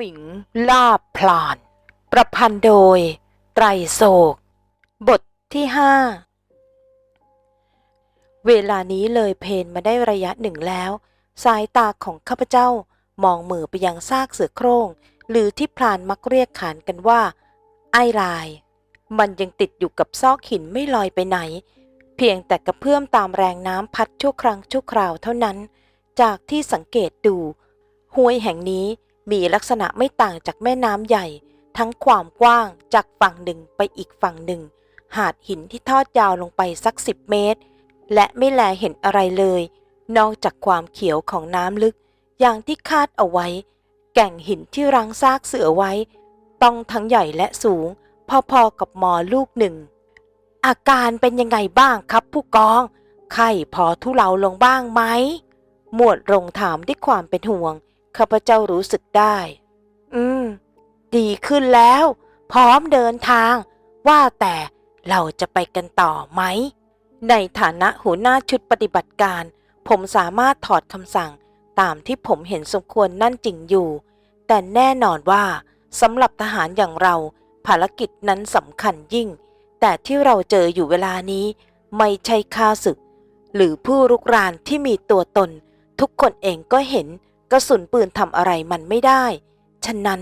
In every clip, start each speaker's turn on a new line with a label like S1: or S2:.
S1: มิงลาบพลาน ประพันธ์โดย ไตรโศก บทที่ห้าเวลานี้เลยเพนมาได้ระยะหนึ่งแล้ว สายตาของข้าพเจ้ามองมือไปยังซากเสือโคร่ง หรือที่พลานมักเรียกขานกันว่า ไอ้ลาย มันยังติดอยู่กับซอกหินไม่ลอยไปไหน เพียงแต่กระเพื่อมตามแรงน้ำพัดชั่วครั้งชั่วคราวเท่านั้น จากที่สังเกตดูห้วยแห่งนี้ มีลักษณะไม่ต่างจากแม่น้ำใหญ่ ทั้งความกว้างจากฝั่งหนึ่งไปอีกฝั่งหนึ่ง หาดหินที่ทอดยาวลงไปสักสิบเมตร และไม่แลเห็นอะไรเลย นอกจากความเขียวของน้ำลึก อย่างที่คาดเอาไว้ แก่งหินที่รังซากเสือไว้ ต้องทั้งใหญ่และสูง พอๆกับหมอลูกหนึ่ง อาการเป็นยังไงบ้างครับผู้กอง ไข้พอทุเลาลงบ้างไหมหมวดรงถามด้วยความเป็นห่วง ข้าพเจ้ารู้สึกได้ อืม ดีขึ้นแล้ว พร้อมเดินทาง ว่าแต่เราจะไปกันต่อไหม ในฐานะหัวหน้าชุดปฏิบัติการ ผมสามารถถอดคำสั่งตามที่ผมเห็นสมควรนั่นจริงอยู่ แต่แน่นอนว่าสำหรับทหารอย่างเรา ภารกิจนั้นสำคัญยิ่ง แต่ที่เราเจออยู่เวลานี้ ไม่ใช่ข้าศึก หรือผู้รุกรานที่มีตัวตน ทุกคนเองก็เห็น กระสุนปืนทำอะไรมันไม่ได้ ฉะนั้น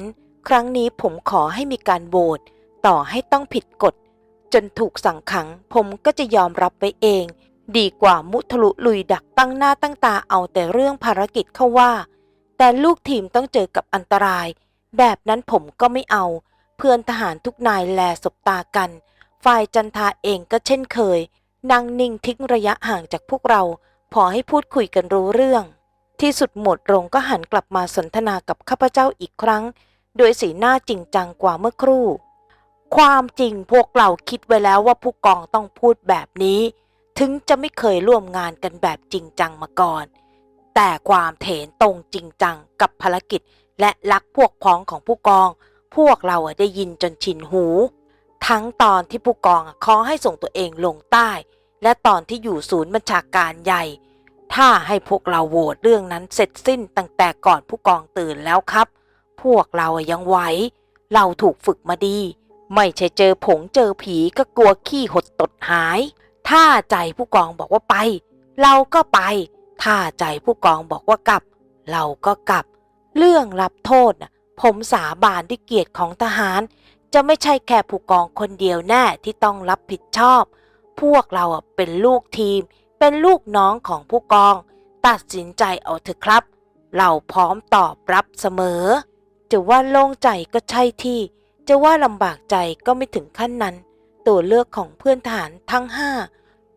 S1: ครั้งนี้ผมขอให้มีการโหวตต่อให้ต้องผิดกฎ จนถูกสั่งขัง ผมก็จะยอมรับไว้เอง ดีกว่ามุทะลุลุยดักตั้งหน้าตั้งตาเอาแต่เรื่องภารกิจเข้าว่า แต่ลูกทีมต้องเจอกับอันตราย แบบนั้นผมก็ไม่เอา เพื่อนทหารทุกนายแลสบตากัน ฝ่ายจันทาเองก็เช่นเคยนั่งนิ่งทิ้งระยะห่างจากพวกเรา พอให้พูดคุยกันรู้เรื่อง ที่สุดหมดรงก็หันกลับมาสนทนากับข้าพเจ้าอีกครั้ง โดยสีหน้าจริงจังกว่าเมื่อครู่ ความจริงพวกเราคิดไว้แล้วว่าผู้กองต้องพูดแบบนี้ ถึงจะไม่เคยร่วมงานกันแบบจริงจังมาก่อน แต่ความเถนตรงจริงจังกับภารกิจ และรักพวกพ้องของผู้กอง พวกเราได้ยินจนชินหู ทั้งตอนที่ผู้กองขอให้ส่งตัวเองลงใต้ และตอนที่อยู่ศูนย์บัญชาการใหญ่ ถ้าให้พวกเราโหวตเรื่องนั้นเสร็จสิ้นตั้งแต่ก่อนผู้กองตื่นแล้วครับ พวกเราอะยังไหว เราถูกฝึกมาดี ไม่ใช่เจอผงเจอผีก็กลัวขี้หดตดหาย ถ้าใจผู้กองบอกว่าไป เราก็ไป ถ้าใจผู้กองบอกว่ากลับ เราก็กลับ เรื่องรับโทษนะผมสาบานด้วยเกียรติของทหาร จะไม่ใช่แค่ผู้กองคนเดียวแน่ที่ต้องรับผิดชอบ พวกเราเป็นลูกทีม เป็นลูกน้องของผู้กอง ตัดสินใจเอาเถอะครับ เราพร้อมตอบรับเสมอ จะว่าโล่งใจก็ใช่ที่ จะว่าลำบากใจก็ไม่ถึงขั้นนั้น ตัวเลือกของเพื่อนทหารทั้งห้า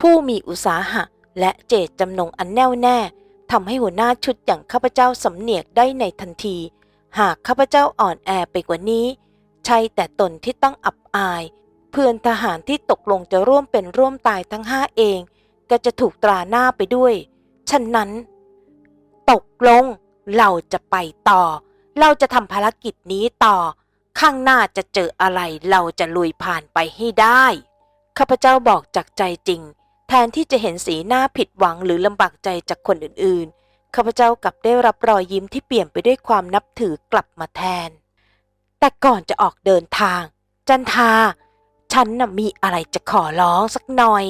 S1: ผู้มีอุตสาหะ และเจตจำนงอันแน่วแน่ทำให้หัวหน้าชุดอย่างข้าพเจ้าสำเนียกได้ในทันที หากข้าพเจ้าอ่อนแอไปกว่านี้ ใช่แต่ตนที่ต้องอับอาย เพื่อนทหารที่ตกลงจะร่วมเป็นร่วมตายทั้งห้าเอง ก็จะถูกตราหน้าไปด้วย ฉะนั้น ตกลงเราจะไปต่อ เราจะทำภารกิจนี้ต่อ ข้างหน้าจะเจออะไรเราจะลุยผ่านไปให้ได้ ข้าพเจ้าบอกจากใจจริง แทนที่จะเห็นสีหน้าผิดหวังหรือลำบากใจจากคนอื่นๆ ข้าพเจ้ากลับได้รับรอยยิ้มที่เปลี่ยนไปด้วยความนับถือกลับมาแทน แต่ก่อนจะออกเดินทาง จันทา ฉันน่ะมีอะไรจะขอร้องสักหน่อย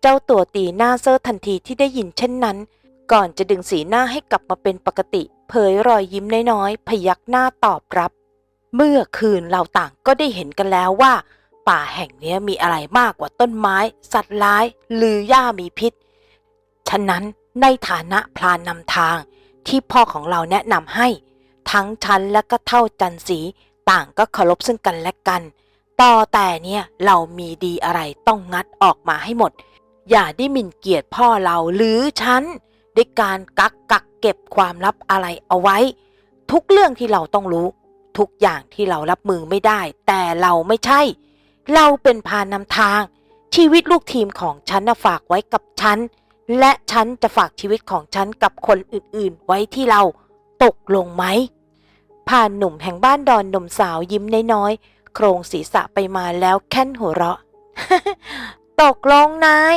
S1: เจ้าตัวตีหน้าเซอร์ทันทีที่ได้ยินเช่นนั้น ก่อนจะดึงสีหน้าให้กลับมาเป็นปกติ เผยรอยยิ้มน้อยๆ พยักหน้าตอบรับ เมื่อคืนเราต่างก็ได้เห็นกันแล้วว่า ป่าแห่งนี้มีอะไรมากกว่าต้นไม้ สัตว์ร้าย หรือหญ้ามีพิษ ฉะนั้นในฐานะพลานนำทางที่พ่อของเราแนะนำให้ ทั้งฉันและก็เท่าจันสีต่างก็เคารพซึ่งกันและกัน ต่อแต่เนี่ยเรามีดีอะไรต้องงัดออกมาให้หมด อย่าได้หมิ่นเกียรติพ่อเราหรือฉันด้วยการกักกักเก็บความลับอะไรเอาไว้ ทุกเรื่องที่เราต้องรู้ ทุกอย่างที่เรารับมือไม่ได้ แต่เราไม่ใช่ เราเป็นพานำทาง ชีวิตลูกทีมของฉันนะฝากไว้กับฉัน และฉันจะฝากชีวิตของฉันกับคนอื่นๆ ไว้ที่เราตกลงไหมผ่านหนุ่มแห่งบ้านดอนหนุ่มสาวยิ้มน้อยๆโครงศีรษะไปมาแล้วแค่นหัวเราะ ตกลงนาย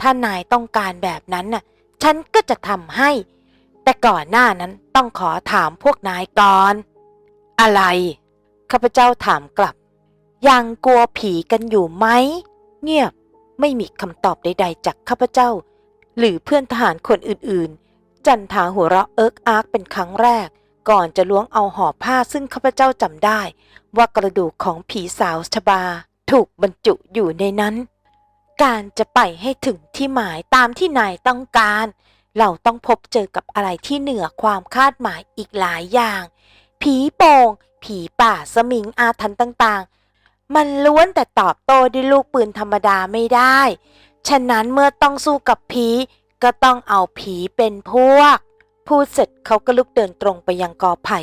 S1: ถ้านายต้องการแบบนั้นน่ะ ฉันก็จะทำให้ แต่ก่อนหน้านั้นต้องขอถามพวกนายก่อน อะไร ข้าพเจ้าถามกลับ ยังกลัวผีกันอยู่ไหม เงียบ ไม่มีคำตอบใด ๆ จากข้าพเจ้า หรือเพื่อนทหารคนอื่นๆ จันทาหัวเราะเอิกอาร์กเป็นครั้งแรก ก่อนจะล้วงเอาห่อผ้าซึ่งข้าพเจ้าจำได้ ว่ากระดูกของผีสาวชบาถูกบรรจุอยู่ในนั้น การจะไปให้ถึงที่หมายตามที่นายต้องการ เราต้องพบเจอกับอะไรที่เหนือความคาดหมายอีกหลายอย่าง ผีโป่ง ผีป่าสมิงอาถรรพ์ต่างๆ มันล้วนแต่ตอบโต้ด้วยลูกปืนธรรมดาไม่ได้ ฉะนั้นเมื่อต้องสู้กับผีก็ต้องเอาผีเป็นพวก พูดเสร็จเขาก็ลุกเดินตรงไปยังกอไผ่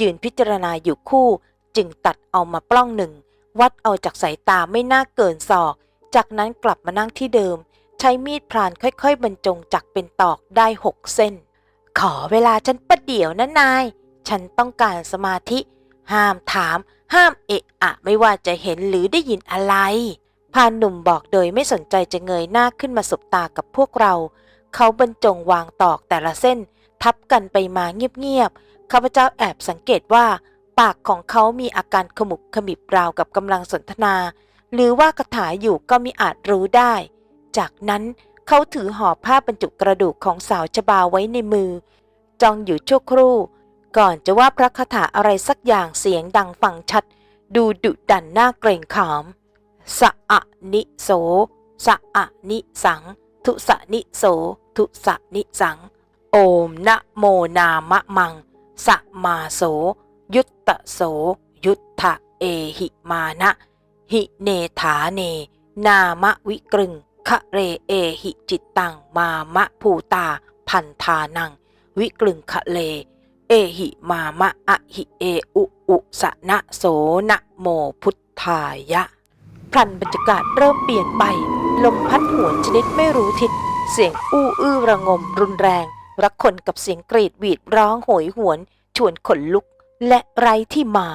S1: ยืนพิจารณาอยู่คู่ จึงตัดเอามาปล้องหนึ่ง วัดเอาจากสายตาไม่น่าเกินศอก จากนั้นกลับมานั่งที่เดิม ใช้มีดพรานค่อยๆ บรรจงจักเป็นตอกได้หกเส้น ขอเวลาฉันประเดี๋ยวนะนาย ฉันต้องการสมาธิ ห้ามถาม ห้ามเอะอะไม่ว่าจะเห็นหรือได้ยินอะไรพานหนุ่มบอกโดยไม่สนใจจะเงยหน้าขึ้นมาสบตากับพวกเรา เขาบรรจงวางตอกแต่ละเส้น ทับกันไปมาเงียบๆข้าพเจ้าแอบสังเกตว่า ปากของเขามีอาการขมุบขมิบราวกับกำลังสนทนา หรือว่าคาถาอยู่ก็มิอาจรู้ได้ จากนั้นเขาถือห่อผ้าบรรจุกระดูกของสาวชบาไว้ในมือ จ้องอยู่ชั่วครู่ ก่อนจะว่าพระคาถาอะไรสักอย่างเสียงดังฟังชัด ดูดุดันหน่าเกรงขามสะอะนิโสสะอะนิสัง ทุสะนิโส ทุสะนิสัง โอมนะโมนามะมัง สะมาโส ยุตตะโส ยุทธะเอหิมานะ หิเนถาเน นามะวิกรึงคะเรเอหิจิตตัง มามะภูตา พันธานัง วิกลึงคะเล เอหิมามะอะหิเออุอุสะนะโสนะโมพุทธายะพลันบรรยากาศเริ่มเปลี่ยนไป ลมพัดหวนชนิดไม่รู้ทิศ เสียงอู้อื้อระงมรุนแรง รักคนกับเสียงกรีดหวีดร้องโหยหวน ชวนขนลุก และไรที่มา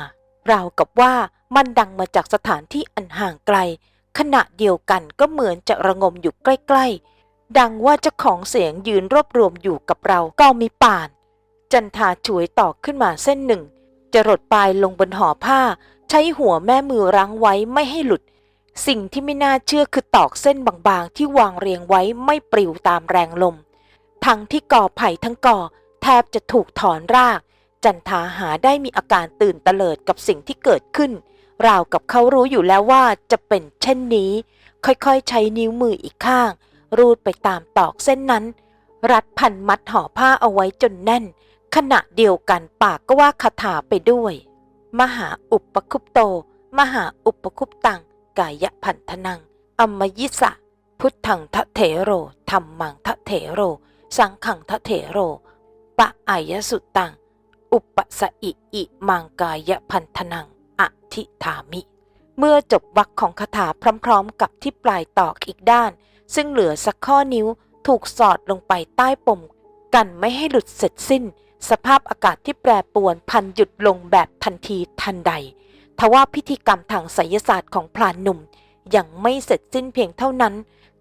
S1: ราวกับว่า มันดังมาจากสถานที่อันห่างไกล ขณะเดียวกันก็เหมือนจะระงมอยู่ใกล้ๆ ดังว่าเจ้าของเสียงยืนรวบรวมอยู่กับเราก็มีป่าน จันทาช่วยตอกขึ้นมาเส้นหนึ่ง จะรดปลายลงบนห่อผ้า ใช้หัวแม่มือรั้งไว้ไม่ให้หลุด สิ่งที่ไม่น่าเชื่อคือตอกเส้นบางๆ ที่วางเรียงไว้ไม่ปลิวตามแรงลม ทั้งที่ก่อไผ่ทั้งก่อแทบจะถูกถอนราก จันทาหาได้มีอาการตื่นเตลิดกับสิ่งที่เกิดขึ้น ราวกับเขารู้อยู่แล้วว่าจะเป็นเช่นนี้ ค่อยๆ ใช้นิ้วมืออีกข้าง รูดไปตามตอกเส้นนั้น รัดพันมัดห่อผ้าเอาไว้จนแน่น ขณะเดียวกันปากก็ว่าคาถาไปด้วย มหาอุปคุปโต มหาอุปคุปตัง กายะพันธนัง อมยิสะ พุทธังทะเถโรธรรมังทะเถโร สังขังทะเถโร ปะอายสุตัง อุปสอิอิมังกายะพันธนัง อธิธามิ เมื่อจบวรรคของคาถาพร้อมๆ กับที่ปลายตอกอีกด้าน ซึ่งเหลือสักข้อนิ้วถูกสอดลงไปใต้ปมกันไม่ให้หลุดเสร็จสิ้น สภาพอากาศที่แปรปรวนพันหยุดลงแบบทันทีทันใด ทว่าพิธีกรรมทางไสยศาสตร์ของพรานหนุ่มยังไม่เสร็จสิ้นเพียงเท่านั้น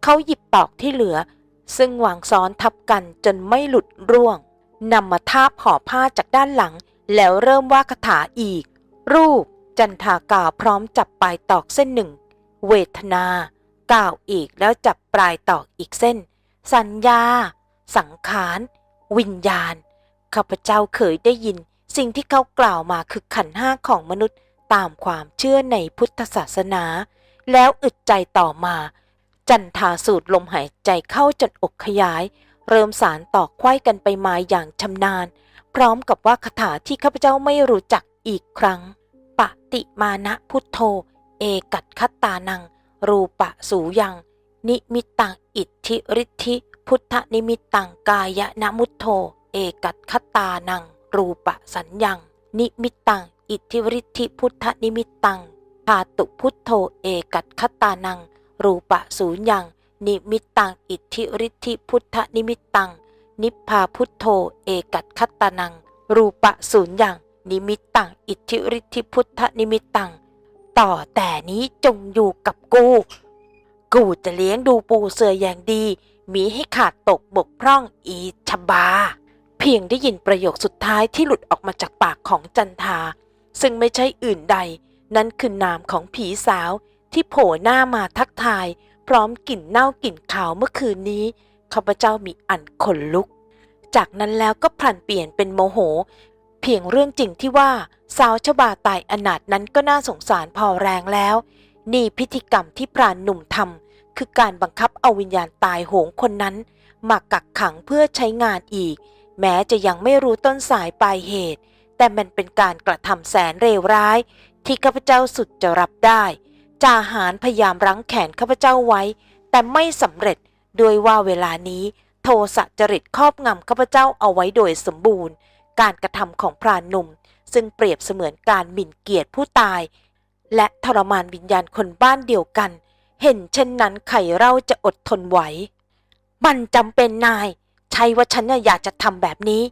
S1: เขาหยิบตอกที่เหลือ ซึ่งวางซ้อนทับกันจนไม่หลุดร่วงนำมาทาบห่อผ้าจากด้านหลัง แล้วเริ่มว่าคาถาอีก รูป จันทากล่าวพร้อมจับปลายตอกเส้นหนึ่ง เวทนากล่าวอีกแล้วจับปลายตอกอีกเส้น สัญญา สังขาร วิญญาณ ข้าพเจ้าเคยได้ยิน สิ่งที่เขากล่าวมาคือขันห้าของมนุษย์ตามความเชื่อในพุทธศาสนา แล้วอึดใจต่อมา จันทาสูดลมหายใจเข้าจนอกขยาย เริ่มสารต่อไขว้กันไปมาอย่างชำนาญ พร้อมกับว่าคาถาที่ข้าพเจ้าไม่รู้จักอีกครั้ง ปฏิมานะพุทโธ เอกัดคตานัง รูปะสูยัง นิมิตตังอิทธิฤทธิ พุทธนิมิตตังกายะนะมุตโธ เอกัดคตานัง รูปะสัญญัง นิมิตตังอิทธิฤทธิพุทธนิมิตตังพาตุพุทโธเอกัดคตานัง รูปะสูญยัง นิมิตตังอิทธิฤทธิพุทธนิมิตตัง นิพพาพุทโธเอกัดคัตตานัง รูปะสูญยัง นิมิตตังอิทธิฤทธิพุทธนิมิตตัง ต่อแต่นี้จงอยู่กับกู กูจะเลี้ยงดูปูเสืออย่างดี มีให้ขาดตกบกพร่องอีชบา เพียงได้ยินประโยคสุดท้ายที่หลุดออกมาจากปากของจันทา ซึ่งไม่ใช่อื่นใด นั่นคือนามของผีสาวที่โผล่หน้ามาทักทาย พร้อมกลิ่นเน่ากลิ่นขาวเมื่อคืนนี้ข้าพเจ้ามีอันขนลุก จากนั้นแล้วก็พลันเปลี่ยนเป็นโมโห พียงเรื่องจริงที่ว่าสาวชบาตายอนาถนั้นก็น่าสงสารพอแรงแล้ว นี่พิธีกรรมที่พรานหนุ่มทำคือการบังคับเอาวิญญาณตายโหงคนนั้น มากักขังเพื่อใช้งานอีก แม้จะยังไม่รู้ต้นสายปลายเหตุ แต่มันเป็นการกระทำแสนเลวร้าย ที่ข้าพเจ้าสุดจะรับได้จ่าหารพยายามรั้งแขนข้าพเจ้าไว้ แต่ไม่สำเร็จโดยว่าเวลานี้ โทสะจริตครอบงำข้าพเจ้าเอาไว้โดยสมบูรณ์ การกระทำของพรานหนุ่ม ซึ่งเปรียบเสมือนการหมิ่นเกียรติผู้ตาย และทรมานวิญญาณคนบ้านเดียวกัน เห็นเช่นนั้นไข่เราจะอดทนไหว มันจำเป็นนาย ใช่ว่าฉันอยากจะทำแบบนี้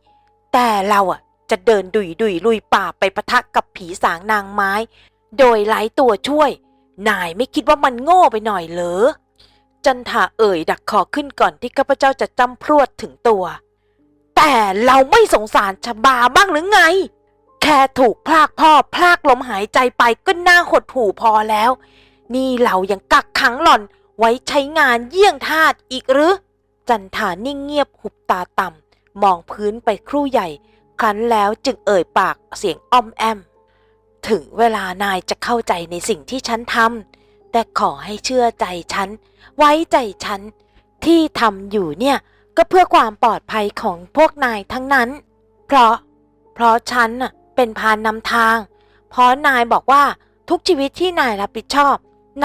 S1: แต่เราอะจะเดินดุยดุยลุยป่าไปปะทะกับผีสางนางไม้ โดยไร้ตัวช่วย นายไม่คิดว่ามันโง่ไปหน่อยเหรอจันทาเอ่ยดักคอขึ้นก่อนที่ข้าพเจ้าจะจำพรวดถึงตัว แต่เราไม่สงสารชบาบ้างหรือไง แค่ถูกพลากพ่อพลากลมหายใจไปก็น่าหดหู่พอแล้ว นี่เรายังกักขังหล่อนไว้ใช้งานเยี่ยงทาสอีกหรือ จันทานิ่งเงียบหุบตาต่ำมองพื้นไปครู่ใหญ่ ครั้นแล้วจึงเอ่ยปากเสียงอ้อมแอม ถึงเวลานายจะเข้าใจในสิ่งที่ฉันทำแต่ขอให้เชื่อใจฉัน ไว้ใจฉัน ที่ทำอยู่เนี่ย ก็เพื่อความปลอดภัยของพวกนายทั้งนั้น เพราะ เพราะฉันน่ะเป็นพานนำทาง เพราะนายบอกว่าทุกชีวิตที่นายรับผิดชอบ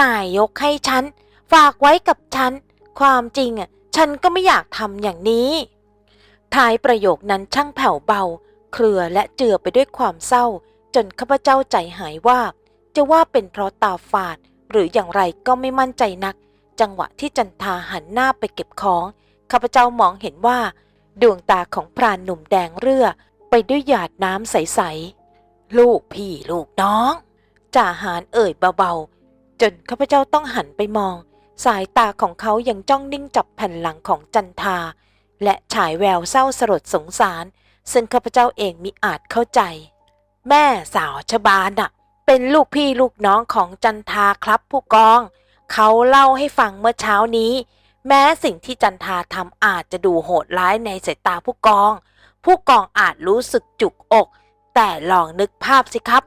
S1: นายยกให้ฉัน ฝากไว้กับฉัน ความจริงอะฉันก็ไม่อยากทำอย่างนี้ ท้ายประโยคนั้นช่างแผ่วเบา เครือและเจือไปด้วยความเศร้า จนข้าพเจ้าใจหายว่า จะว่าเป็นเพราะตาฝาด หรืออย่างไรก็ไม่มั่นใจนัก จังหวะที่จันทาหันหน้าไปเก็บของ ข้าพเจ้ามองเห็นว่า ดวงตาของพรานหนุ่มแดงเรือไปด้วยหยาดน้ำใส ๆ ลูกพี่ลูกน้อง จ่าหารเอ่ยเบา ๆ จนข้าพเจ้าต้องหันไปมอง สายตาของเขายังจ้องนิ่งจับแผ่นหลังของจันทา และฉายแววเศร้าสลดสงสาร ซึ่งข้าพเจ้าเองมิอาจเข้าใจ แม่สาวชบาน่ะ เป็นลูกพี่ลูกน้องของจันทาครับผู้กอง เขาเล่าให้ฟังเมื่อเช้านี้ แม้สิ่งที่จันทาทำอาจจะดูโหดร้ายในสายตาผู้กอง ผู้กองอาจรู้สึกจุกอก แต่ลองนึกภาพสิครับ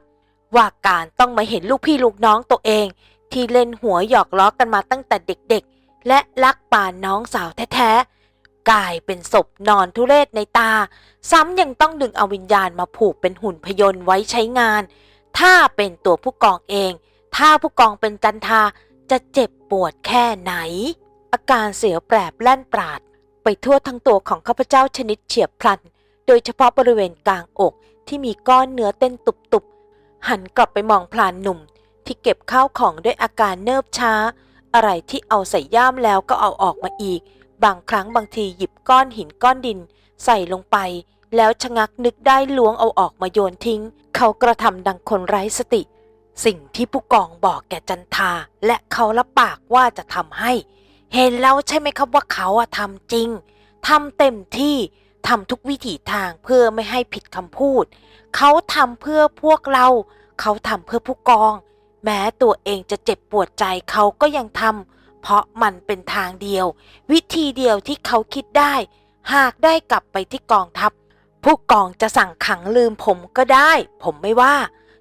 S1: ว่าการต้องมาเห็นลูกพี่ลูกน้องตัวเอง ที่เล่นหัวหยอกล้อกันมาตั้งแต่เด็กๆ และรักป่านน้องสาวแท้ๆ กลายเป็นศพนอนทุเรศในตา ซ้ำยังต้องดึงเอาวิญญาณมาผูกเป็นหุ่นพยนต์ไว้ใช้งาน ถ้าเป็นตัวผู้กองเอง ถ้าผู้กองเป็นจันทาจะเจ็บปวดแค่ไหน อาการเสียวแปรบแล่นปราด ไปทั่วทั้งตัวของข้าพเจ้าชนิดเฉียบพลัน โดยเฉพาะบริเวณกลางอกที่มีก้อนเนื้อเต้นตุบๆ หันกลับไปมองพลานหนุ่ม ที่เก็บข้าวของด้วยอาการเนิบช้า อะไรที่เอาใส่ย่ามแล้วก็เอาออกมาอีก บางครั้งบางทีหยิบก้อนหินก้อนดิน ใส่ลงไป แล้วชะงักนึกได้ล้วงเอาออกมาโยนทิ้ง เขากระทำดังคนไร้สติ สิ่งที่ผู้กองบอกแก่จันทาและเขารับปากว่าจะทำให้ เห็นแล้วใช่ไหมครับว่าเขาอะทำจริงทำเต็มที่ทำทุกวิถีทางเพื่อไม่ให้ผิดคำพูด เขาทำเพื่อพวกเรา เขาทำเพื่อผู้กอง แม้ตัวเองจะเจ็บปวดใจเขาก็ยังทำเพราะมันเป็นทางเดียว วิธีเดียวที่เขาคิดได้ หากได้กลับไปที่กองทัพ ผู้กองจะสั่งขังลืมผมก็ได้ ผมไม่ว่า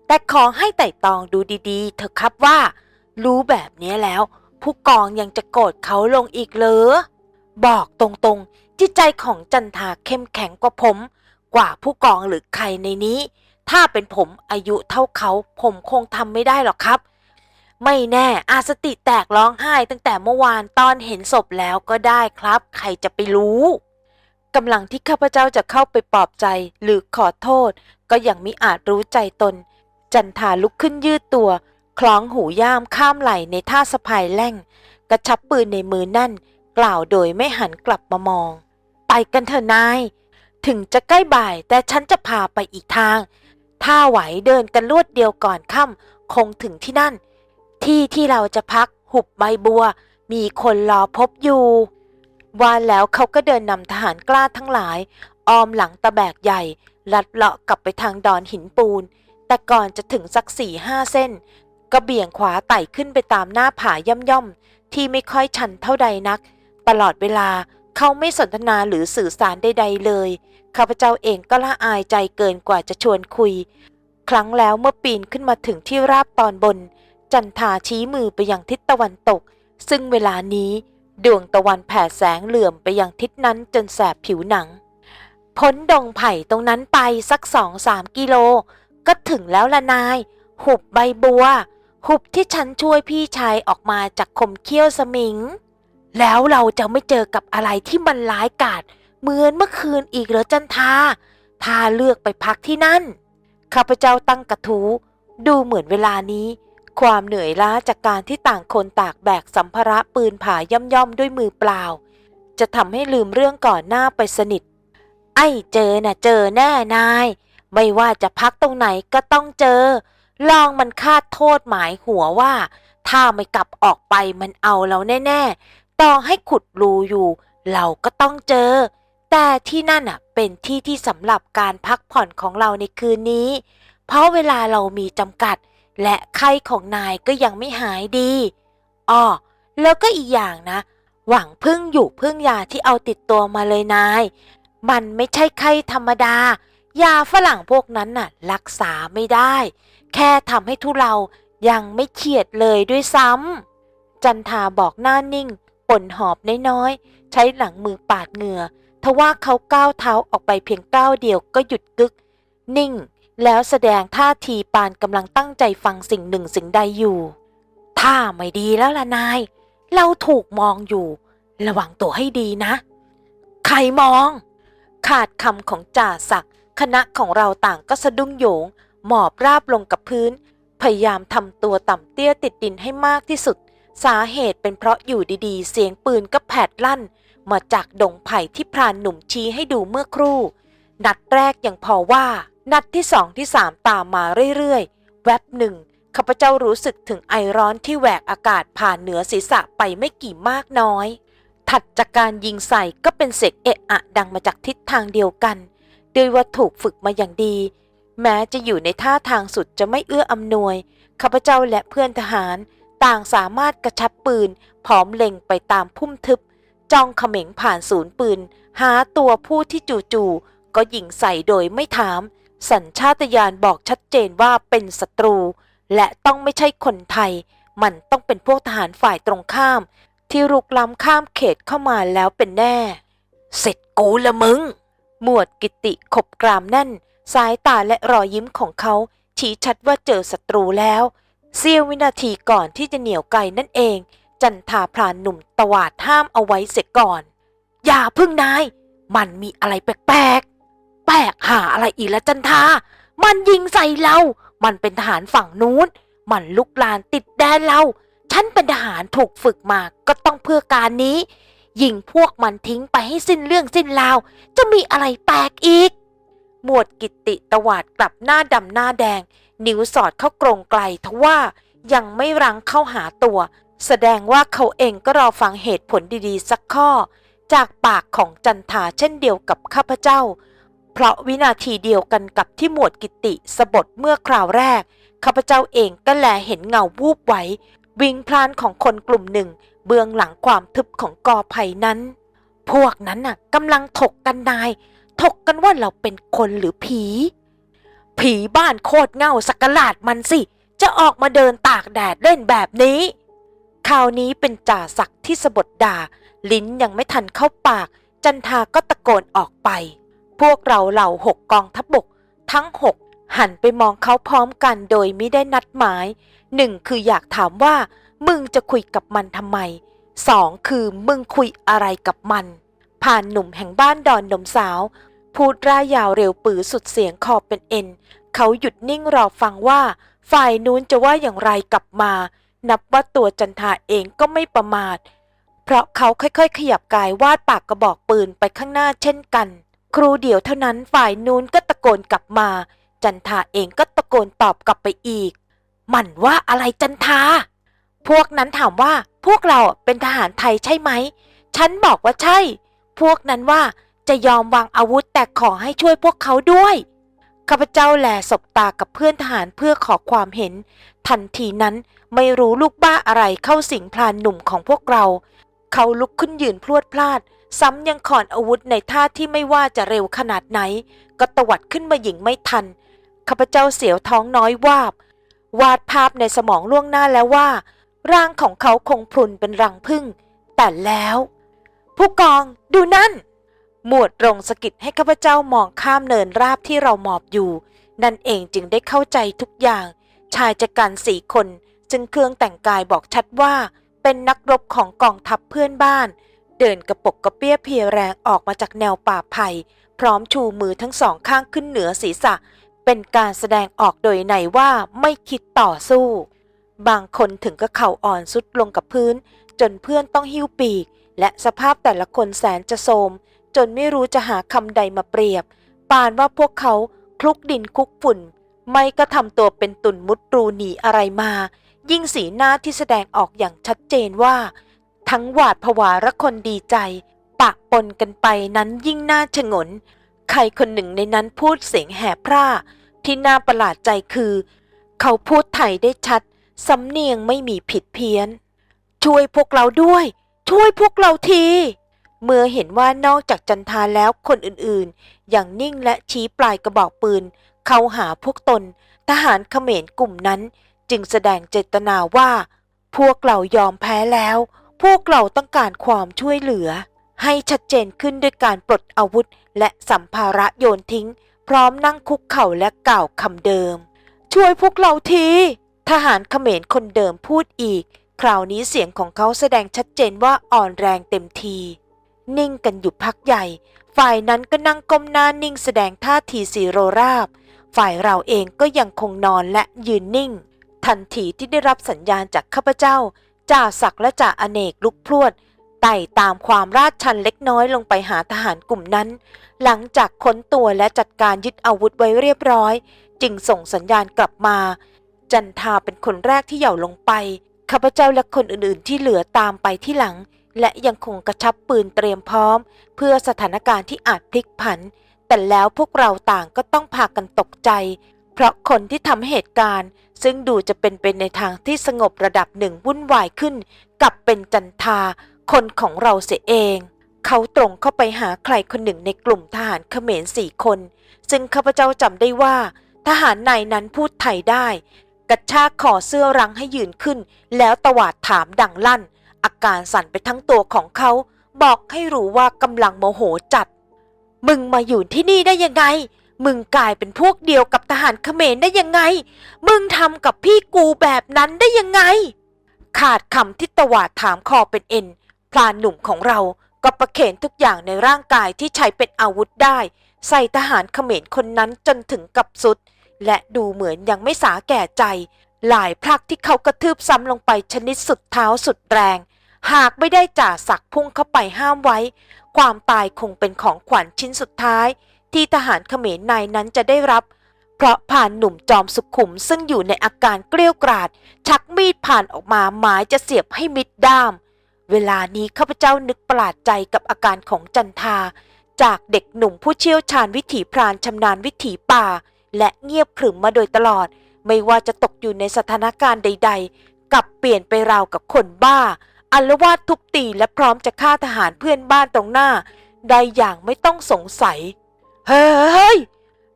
S1: แต่ขอให้ไต่ตองดูดีๆเถอะครับว่า รู้แบบนี้แล้ว ผู้กองยังจะโกรธเขาลงอีกเหรอ บอกตรงๆ จิตใจของจันทาเข้มแข็งกว่าผม กว่าผู้กองหรือใครในนี้ ถ้าเป็นผมอายุเท่าเขา ผมคงทำไม่ได้หรอกครับ ไม่แน่อาสติแตกร้องไห้ตั้งแต่เมื่อวานตอนเห็นศพแล้วก็ได้ครับ ใครจะไปรู้กำลังที่ข้าพเจ้าจะเข้าไปปลอบใจหรือขอโทษ ก็ยังมิอาจรู้ใจตน จันทาลุกขึ้นยืดตัว คล้องหูย่ามข้ามไหล่ในท่าสะพายแล่ง กระชับปืนในมือนั่น กล่าวโดยไม่หันกลับมามอง ไปกันเถอะนาย ถึงจะใกล้บ่ายแต่ฉันจะพาไปอีกทาง ถ้าไหวเดินกันลวดเดียวก่อนค่ำคงถึงที่นั่น ที่ที่เราจะพักหุบใบบัว มีคนรอพบอยู่ว่าแล้วเขาก็เดินนำทหารกล้าทั้งหลาย ออมหลังตะแบกใหญ่ ลัดเลาะกลับไปทางดอนหินปูน แต่ก่อนจะถึงสักสี่ห้าเส้น ก็เบี่ยงขวาไต่ขึ้นไปตามหน้าผาย่ำย่อมๆ ที่ไม่ค่อยชันเท่าใดนัก ตลอดเวลาเขาไม่สนทนาหรือสื่อสารใดๆเลย ข้าพเจ้าเองก็ละอายใจเกินกว่าจะชวนคุย ครั้งแล้วเมื่อปีนขึ้นมาถึงที่ราบตอนบน จันทาชี้มือไปยังทิศตะวันตก ซึ่งเวลานี้ดวงตะวันแผ่แสงเหลื่อมไปยังทิศนั้นจนแสบผิวหนัง พ้นดงไผ่ตรงนั้นไปสักสองสามกิโล ก็ถึงแล้วละนาย หุบใบบัว หุบที่ฉันช่วยพี่ชายออกมาจากคมเขี้ยวสมิง แล้วเราจะไม่เจอกับอะไรที่มันร้ายกาจเหมือนเมื่อคืนอีกเหรอจันทาถ้าเลือกไปพักที่นั่น ข้าพเจ้าตั้งกระทู้ดูเหมือนเวลานี้ ความเหนื่อยล้าจากการที่ต่างคนตากแบกสัมภาระปืนผาย่อมๆด้วยมือเปล่า จะทำให้ลืมเรื่องก่อนหน้าไปสนิท ไอ้เจอน่ะเจอแน่นาย ไม่ว่าจะพักตรงไหนก็ต้องเจอ ลองมันคาดโทษหมายหัวว่า ถ้าไม่กลับออกไปมันเอาเราแน่ๆต่อให้ขุดรูอยู่ เราก็ต้องเจอ แต่ที่นั่นอะเป็นที่ที่สำหรับการพักผ่อนของเราในคืนนี้ เพราะเวลาเรามีจำกัด และไข้ของนายก็ยังไม่หายดีอ้อแล้วก็อีกอย่างนะ หวังพึ่งอยู่พึ่งยาที่เอาติดตัวมาเลยนาย มันไม่ใช่ไข้ธรรมดา ยาฝรั่งพวกนั้นน่ะ รักษาไม่ได้ แค่ทำให้ทุเรายังไม่เฉียดเลยด้วยซ้ำจันทาบอกหน้านิ่งป่นหอบน้อยๆ ใช้หลังมือปาดเหงื่อทว่าเขาก้าวเท้าออกไปเพียงก้าวเดียวก็หยุดกึก นิ่ง แล้วแสดงท่าทีปานกำลังตั้งใจฟังสิ่งหนึ่งสิ่งใดอยู่ถ้าไม่ดีแล้วล่ะนาย เราถูกมองอยู่ ระวังตัวให้ดีนะ ใครมอง ขาดคำของจ่าศักคณะของเราต่างก็สะดุ้งโหยง หมอบราบลงกับพื้น พยายามทำตัวต่ำเตี้ยติดดินให้มากที่สุด สาเหตุเป็นเพราะอยู่ดีๆ เสียงปืนก็แผดลั่น มาจากดงไผ่ที่พรานหนุ่มชี้ให้ดูเมื่อครู่ นัดแรกยังพอว่า นัดที่สองที่สามตามมาเรื่อยๆ แวบหนึ่งข้าพเจ้ารู้สึกถึงไอร้อนที่แหวกอากาศผ่านเหนือศีรษะไปไม่กี่มากน้อย ถัดจากการยิงใส่ก็เป็นเสียงเอะอะดังมาจากทิศทางเดียวกัน ด้วยว่าถูกฝึกมาอย่างดี แม้จะอยู่ในท่าทางสุดจะไม่เอื้ออำนวย ข้าพเจ้าและเพื่อนทหาร ต่างสามารถกระชับปืน พร้อมเล็งไปตามพุ่มทึบ จ้องเขม็งผ่านศูนย์ปืน หาตัวผู้ที่จู่ๆก็ยิงใส่โดยไม่ถาม สัญชาตญาณบอกชัดเจนว่าเป็นศัตรู และต้องไม่ใช่คนไทย มันต้องเป็นพวกทหารฝ่ายตรงข้าม ที่รุกล้ำข้ามเขตเข้ามาแล้วเป็นแน่ เสร็จกูละมึง หมวดกิติขบกรามแน่น สายตาและรอยยิ้มของเขาชี้ชัดว่าเจอศัตรูแล้วเสี้ยววินาทีก่อนที่จะเหนียวไกลนั่นเอง จันทาพรานหนุ่มตวาดห้ามเอาไว้เสียก่อน อย่าพึ่งนาย มันมีอะไรแปลกๆ แปลกหาอะไรอีกละจันทา มันยิงใส่เรา มันเป็นทหารฝั่งนู้น มันลุกลานติดแดนเรา ฉันเป็นทหารถูกฝึกมาก็ต้องเพื่อการนี้ ยิงพวกมันทิ้งไปให้สิ้นเรื่องสิ้นราว จะมีอะไรแปลกอีก หมวดกิตติตวาดกลับหน้าดำหน้าแดง นิ้วสอดเข้ากรงไกลทว่ายังไม่รังเข้าหาตัว แสดงว่าเขาเองก็รอฟังเหตุผลดีๆ สักข้อ จากปากของจันทาเช่นเดียวกับข้าพเจ้า เพราะวินาทีเดียวกันกับที่หมวดกิติสะบดเมื่อคราวแรก ข้าพเจ้าเองก็แลเห็นเงาวูบไหววิงพลานของคนกลุ่มหนึ่ง เบื้องหลังความทึบของกอไผ่นั้น พวกนั้นน่ะกำลังถกกันนาย ถกกันว่าเราเป็นคนหรือผี ผีบ้านโคตรเง่าสักกะลาดมันสิ จะออกมาเดินตากแดดเล่นแบบนี้ คราวนี้เป็นจ่าศักดิ์ที่สะบดด่า ลิ้นยังไม่ทันเข้าปาก จันทาก็ตะโกนออกไป พวกเราเหล่าหกกองทัพบก ทั้งหกหันไปมองเขาพร้อมกันโดยไม่ได้นัดหมายหนึ่งคืออยากถามว่า มึงจะคุยกับมันทำไมสองคือมึงคุยอะไรกับมัน ผ่านหนุ่มแห่งบ้านดอนนมสาว พูดร่ายยาวเร็วปือสุดเสียงขอบเป็นเอ็น เขาหยุดนิ่งรอฟังว่า ฝ่ายนู้นจะว่าอย่างไรกลับมา นับว่าตัวจันทาเองก็ไม่ประมาท เพราะเขาค่อยๆ ขยับกายวาดปากกระบอกปืนไปข้างหน้าเช่นกัน ครูเดียวเท่านั้นฝ่ายนู้นก็ตะโกนกลับมา จันทาเองก็ตะโกนตอบกลับไปอีก มันว่าอะไรจันทาพวกนั้นถามว่าพวกเราเป็นทหารไทยใช่ไหม ฉันบอกว่าใช่ พวกนั้นว่าจะยอมวางอาวุธแต่ขอให้ช่วยพวกเขาด้วย ข้าพเจ้าแหลสบตากับเพื่อนทหารเพื่อขอความเห็น ทันทีนั้นไม่รู้ลูกบ้าอะไรเข้าสิงพลานหนุ่มของพวกเรา เขาลุกขึ้นยืนพรวดพลาด ซ้ำยังขอนอาวุธในท่าที่ไม่ว่าจะเร็วขนาดไหน ก็ตวัดขึ้นมาหญิงไม่ทัน ข้าพเจ้าเสียวท้องน้อยวาบ วาดภาพในสมองล่วงหน้าแล้วว่า ร่างของเขาคงพรุนเป็นรังผึ้งแต่แล้ว ผู้กอง ดูนั่น หมวดรงสะกิดให้ข้าพเจ้ามองข้ามเนินราบที่เราหมอบอยู่ นั่นเองจึงได้เข้าใจทุกอย่าง ชายจัดการสี่คนจึงเครื่องแต่งกายบอกชัดว่า เป็นนักรบของกองทัพเพื่อนบ้าน เดินกระปกกระเปี้ยเพียแรงออกมาจากแนวป่าไผ่พร้อมชูมือทั้งสองข้างขึ้นเหนือศีรษะ เป็นการแสดงออกโดยในว่าไม่คิดต่อสู้ บางคนถึงก็เข่าอ่อนสุดลงกับพื้น จนเพื่อนต้องหิ้วปีก และสภาพแต่ละคนแสนจะโทมจนไม่รู้จะหาคำใดมาเปรียบ ปานว่าพวกเขาคลุกดินคลุกฝุ่น ไม่ก็ทำตัวเป็นตุ่นมุดรูหนีอะไรมา ยิ่งสีหน้าที่แสดงออกอย่างชัดเจนว่า ทั้งหวาดผวาและคนดีใจ ปะปนกันไปนั้นยิ่งน่าชงน ใครคนหนึ่งในนั้นพูดเสียงแหบพร่า ที่น่าประหลาดใจคือ เขาพูดไทยได้ชัด สำเนียงไม่มีผิดเพี้ยน ช่วยพวกเราด้วย ช่วยพวกเราที เมื่อเห็นว่านอกจากจันทาแล้วคนอื่นๆ อย่างนิ่งและชี้ปลายกระบอกปืน เข้าหาพวกตน ทหารเขมรกลุ่มนั้น จึงแสดงเจตนาว่า พวกเรายอมแพ้แล้ว พวกเราต้องการความช่วยเหลือ ให้ชัดเจนขึ้นด้วยการปลดอาวุธ และสัมภาระโยนทิ้ง พร้อมนั่งคุกเข่าและกล่าวคำเดิม ช่วยพวกเราที ทหารเขมรคนเดิมพูดอีก คราวนี้เสียงของเขาแสดงชัดเจนว่าอ่อนแรงเต็มที นิ่งกันอยู่พักใหญ่ ฝ่ายนั้นก็นั่งก้มหน้านิ่งแสดงท่าทีสีโรราบ ฝ่ายเราเองก็ยังคงนอนและยืนนิ่ง ทันทีที่ได้รับสัญญาณจากข้าพเจ้าจ่าศักดิ์และจ่าอเนกลุกพรวดไต่ตามความราดชันเล็กน้อยลงไปหาทหารกลุ่มนั้น หลังจากค้นตัวและจัดการยึดอาวุธไว้เรียบร้อย จึงส่งสัญญาณกลับมา จันทาเป็นคนแรกที่เหย่าลงไป ข้าพเจ้าและคนอื่นๆ ที่เหลือตามไปที่หลัง และยังคงกระชับปืนเตรียมพร้อม เพื่อสถานการณ์ที่อาจพลิกผัน แต่แล้วพวกเราต่างก็ต้องพากันตกใจ เพราะคนที่ทำเหตุการณ์ ซึ่งดูจะเป็นไปในทางที่สงบระดับหนึ่งวุ่นวายขึ้นกลับเป็นจันทา คนของเราเสียเอง เขาตรงเข้าไปหาใครคนหนึ่งในกลุ่มทหารเขมรสี่คน ซึ่งข้าพเจ้าจำได้ว่า ทหารนายนั้นพูดไทยได้ ระชากคอเสื้อรั้งให้ยืนขึ้น แล้วตวาดถามดังลั่น อาการสั่นไปทั้งตัวของเขา บอกให้รู้ว่ากำลังโมโหจัด มึงมาอยู่ที่นี่ได้ยังไง มึงกลายเป็นพวกเดียวกับทหารเขมรได้ยังไง มึงทำกับพี่กูแบบนั้นได้ยังไง ขาดคำที่ตวาดถามคอเป็นเอ็น พลานหนุ่มของเราก็ประเคนทุกอย่างในร่างกายที่ใช้เป็นอาวุธได้ ใส่ทหารเขมรคนนั้นจนถึงกับสุด และดูเหมือนยังไม่สาแก่ใจ หลายพลักที่เขากระทืบซ้ำลงไปชนิดสุดเท้าสุดแรง หากไม่ได้จ่าสักพุ่งเข้าไปห้ามไว้ ความตายคงเป็นของขวัญชิ้นสุดท้าย ที่ทหารเขมรนายนั้นจะได้รับ เพราะผ่านหนุ่มจอมสุขุมซึ่งอยู่ในอาการเกลี้ยกราด ชักมีดผ่านออกมาหมายจะเสียบให้มิดด้าม เวลานี้ข้าพเจ้านึกประหลาดใจกับอาการของจันทาจากเด็กหนุ่มผู้เชี่ยวชาญวิถีพรานชำนาญวิถีป่า และเงียบขรึมมาโดยตลอด ไม่ว่าจะตกอยู่ในสถานการณ์ใด ๆ กลับเปลี่ยนไปราวกับคนบ้าอัลวาดทุบตีและพร้อมจะฆ่าทหารเพื่อนบ้านตรงหน้า ได้อย่างไม่ต้องสงสัย เฮ้ย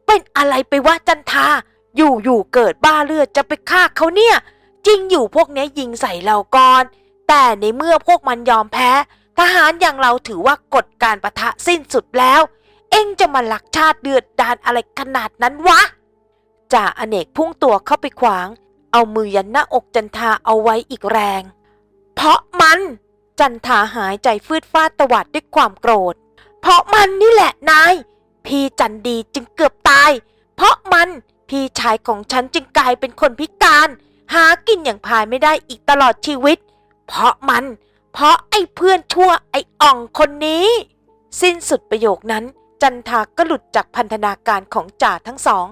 S1: เป็นอะไรไปวะจันทา อยู่อยู่ๆเกิดบ้าเลือดจะไปฆ่าเขาเนี่ย จริงอยู่พวกนี้ยยิงใส่เราก่อน แต่ในเมื่อพวกมันยอมแพ้ ทหารอย่างเราถือว่ากฎการประทะสิ้นสุดแล้ว เอ็งจะมาหลักชาติเดือดดานอะไรขนาดนั้นวะจ่าอเนกพุ่งตัวเข้าไปขวาง เอามือยันหน้าอกจันทาเอาไว้อีกแรง เพราะมัน จันทาหายใจฟืดฟาดตวัดด้วยความโกรธ เพราะมันนี่แหละนาย พี่จันดีจึงเกือบตาย เพราะมันพี่ชายของฉันจึงกลายเป็นคนพิการ หากินอย่างพายไม่ได้อีกตลอดชีวิต เพราะมัน เพราะไอ้เพื่อนชั่วไอ้อ่องคนนี้ สิ้นสุดประโยคนั้น จันทาก็หลุดจากพันธนาการของจ่าทั้งสอง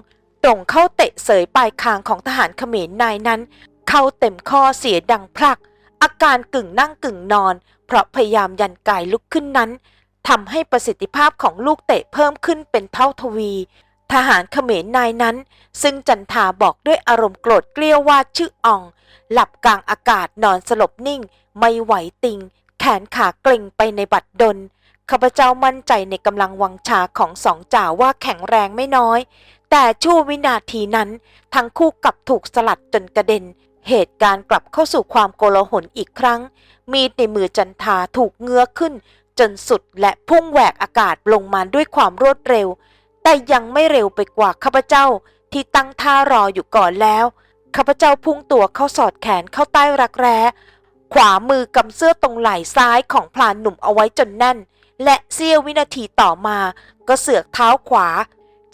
S1: ตรงเข้าเตะเสยปลายคางของทหารเขมรนายนั้น เข้าเต็มข้อเสียดังพลัก อาการกึ่งนั่งกึ่งนอน เพราะพยายามยันกายลุกขึ้นนั้นทำให้ประสิทธิภาพของลูกเตะเพิ่มขึ้นเป็นเท่าทวี ทหารเขมรนายนั้น ซึ่งจันทาบอกด้วยอารมณ์โกรธเกลี้ยวว่าชื่ออ่อง หลับกลางอากาศนอนสลบนิ่ง ไม่ไหวติง แขนขาเกร็งไปในบัดดล ข้าพเจ้ามั่นใจในกำลังวังชาของสองจ่าว่าแข็งแรงไม่น้อย แต่ชั่ววินาทีนั้น ทั้งคู่กลับถูกสลัดจนกระเด็น เหตุการณ์กลับเข้าสู่ความโกลาหลอีกครั้ง มีดในมือจันทาถูกเงื้อขึ้น จนสุดและพุ่งแหวกอากาศลงมาด้วยความรวดเร็ว แต่ยังไม่เร็วไปกว่าข้าพเจ้าที่ตั้งท่ารออยู่ก่อนแล้วข้าพเจ้าพุ่งตัวเข้าสอดแขนเข้าใต้รักแร้ ขวามือกำเสื้อตรงไหล่ซ้ายของพลานหนุ่มเอาไว้จนแน่น และเสี้ยววินาทีต่อมาก็เสือกเท้าขวา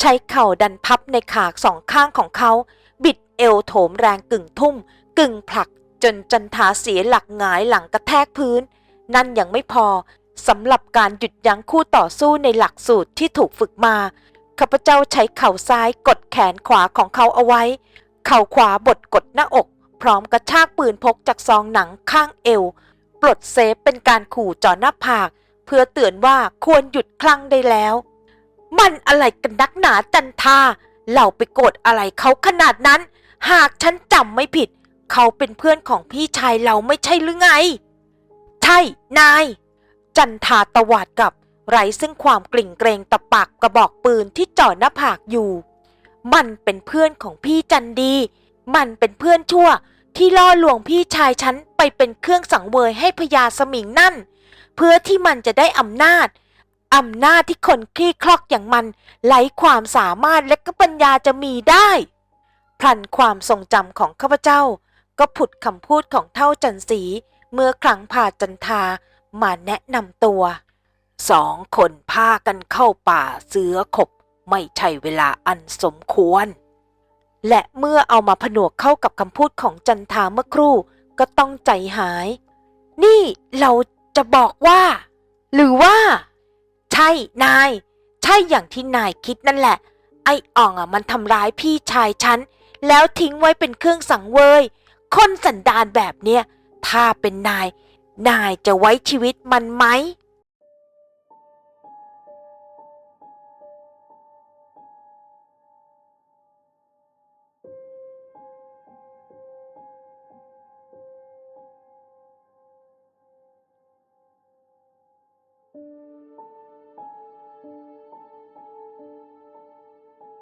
S1: ใช้เข่าดันพับในขาสองข้างของเขา บิดเอวโถมแรงกึ่งทุ่ม กึ่งผลักจนจันทาเสียหลักหงายหลังกระแทกพื้น นั่นยังไม่พอสำหรับการหยุดยั้งคู่ต่อสู้ในหลักสูตรที่ถูกฝึกมาข้าพเจ้าใช้เข่าซ้ายกดแขนขวาของเขาเอาไว้ เข่าขวาบดกดหน้าอก พร้อมกระชากปืนพกจากซองหนังข้างเอว ปลดเซฟเป็นการขู่จ่อหน้าผาก เพื่อเตือนว่าควรหยุดคลั่งได้แล้ว มันอะไรกันนักหนาจันทาเราไปโกรธอะไรเขาขนาดนั้น หากฉันจำไม่ผิด เขาเป็นเพื่อนของพี่ชายเราไม่ใช่หรือไง ใช่ นาย จันทาตวาดกับไรซึ่งความกลิ่งเกรงตะปากกระบอกปืนที่จ่อหน้าผากอยู่ มันเป็นเพื่อนของพี่จันดี มันเป็นเพื่อนชั่วที่ล่อลวงพี่ชายฉันไปเป็นเครื่องสังเวยให้พญาสมิงนั่น เพื่อที่มันจะได้อำนาจอำนาจที่คนคลี่คลอกอย่างมันไร้ความสามารถและก็ปัญญาจะมีได้ พลันความทรงจำของข้าพเจ้า ก็ผุดคำพูดของเท่าจันสีเมื่อครั้งพาจันทามาแนะนำตัว สองคนพากันเข้าป่าเสือขบไม่ใช่เวลาอันสมควร และเมื่อเอามาผนวกเข้ากับคำพูดของจันทาเมื่อครู่ก็ต้องใจหาย นี่เรา จะบอกว่า หรือว่า ใช่นาย ใช่อย่างที่นายคิดนั่นแหละ ไอ้อ่องอะมันทำร้ายพี่ชายฉัน แล้วทิ้งไว้เป็นเครื่องสังเวย คนสันดานแบบเนี้ยถ้าเป็นนาย นายจะไว้ชีวิตมันไหม